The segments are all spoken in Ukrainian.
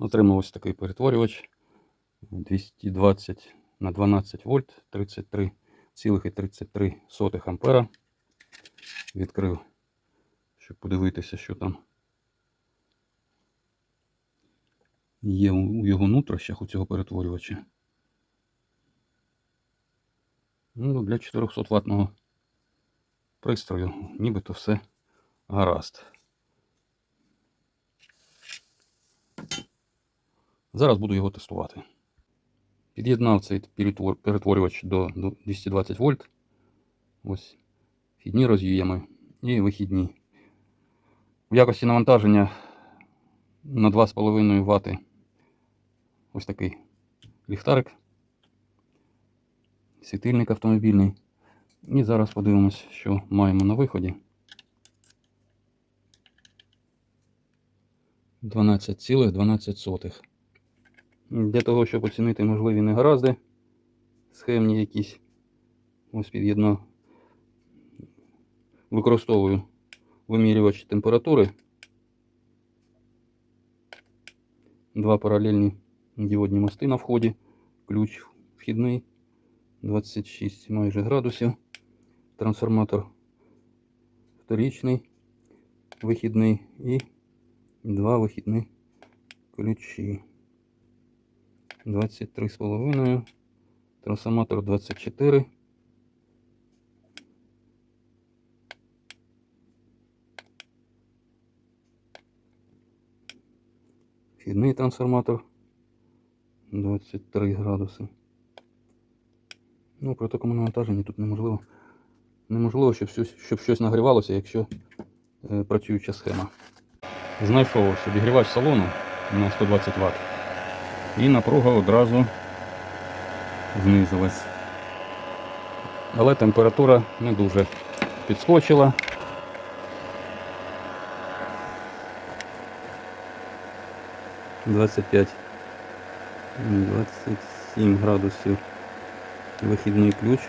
Отримав ось такий перетворювач 220 на 12 вольт 33,33 ампера. Відкрив, щоб подивитися, що там є у його нутрощах у цього перетворювача. Ну, для 400 ваттного пристрою нібито все гаразд. Зараз буду його тестувати. Під'єднав цей перетворювач до до 220 вольт. Ось вхідні роз'єми і вихідні. В якості навантаження на 2,5 Вт ось такий ліхтарик. Світильник автомобільний. І зараз подивимось, що маємо на виході. 12,12. Для того, щоб оцінити можливі негаразди, схемні якісь, ось під'єднав, використовую вимірювач температури. Два паралельні діодні мости на вході, ключ вхідний 26 майже градусів, трансформатор вторічний, вихідний і два вихідні ключі. 23,5, трансформатор 24. Вхідний трансформатор 23 градуси. Ну, при такому навантаженні тут неможливо. Неможливо, щоб щось, щоб щось нагрівалося, якщо е, працююча схема. Знайшов ось обігрівач салону на 120 Вт. І напруга одразу знизилась. Але температура не дуже підскочила. Двадцять п'ять. 27 градусів. Вихідний ключ.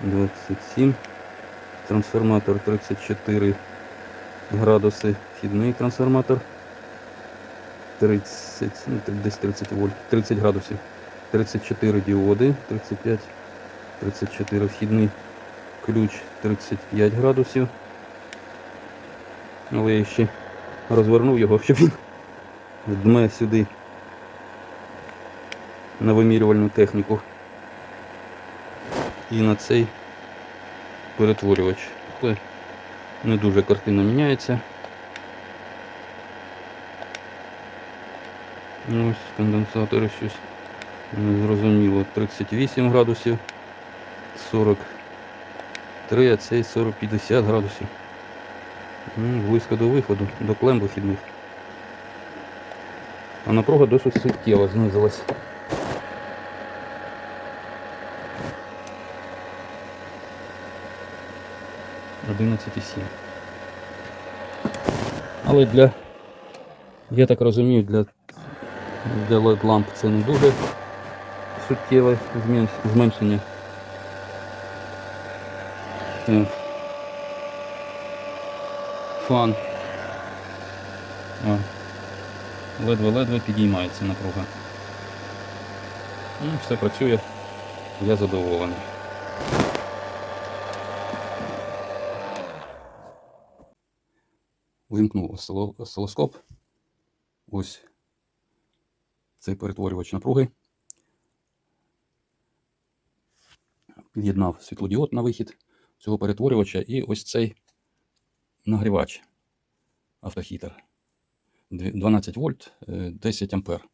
27. Трансформатор 34 градуси. Вхідний трансформатор. 30, ну, десь 30 вольт, 30 градусів. 34 діоди, 35, 34 вхідний ключ 35 градусів. Але я ще розвернув його, щоб він дме сюди на вимірювальну техніку. І на цей перетворювач. Не дуже картина міняється. Ось конденсатори щось незрозуміло. 38 градусів, 43, а цей 40-50 градусів. Ну, близько до виходу, до клем вихідних. А напруга досить суттєво знизилась. Одинадцять і сім. Але для, я так розумію, для LED ламп це не дуже суттєве змен- зменшення. Фан. Ледве-ледве підіймається напруга. Ну, все працює, я задоволений. Вимкнув осцило- осцилоскоп. Ось цей перетворювач напруги. Під'єднав світлодіод на вихід цього перетворювача і ось цей нагрівач автохітер. 12 вольт, е, 10 ампер.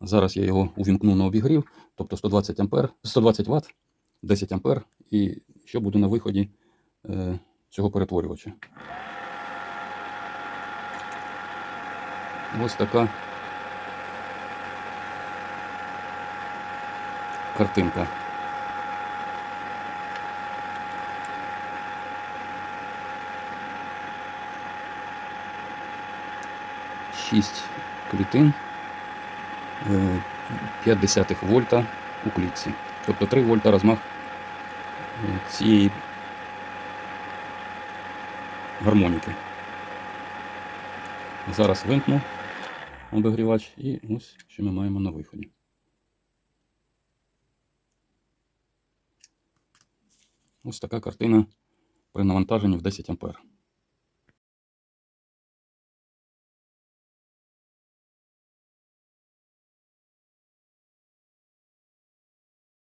Зараз я його увімкну на обігрів, тобто 120 ампер, 120 Вт, 10 ампер. І що буде на виході е, цього перетворювача. Ось така картинка. Шість клітин, е, 0,5 вольта у клітці. Тобто 3 вольта розмах е, цієї гармоніки. Зараз вимкну обігрівач, і ось що ми маємо на виході. Ось така картина при навантаженні в 10 ампер.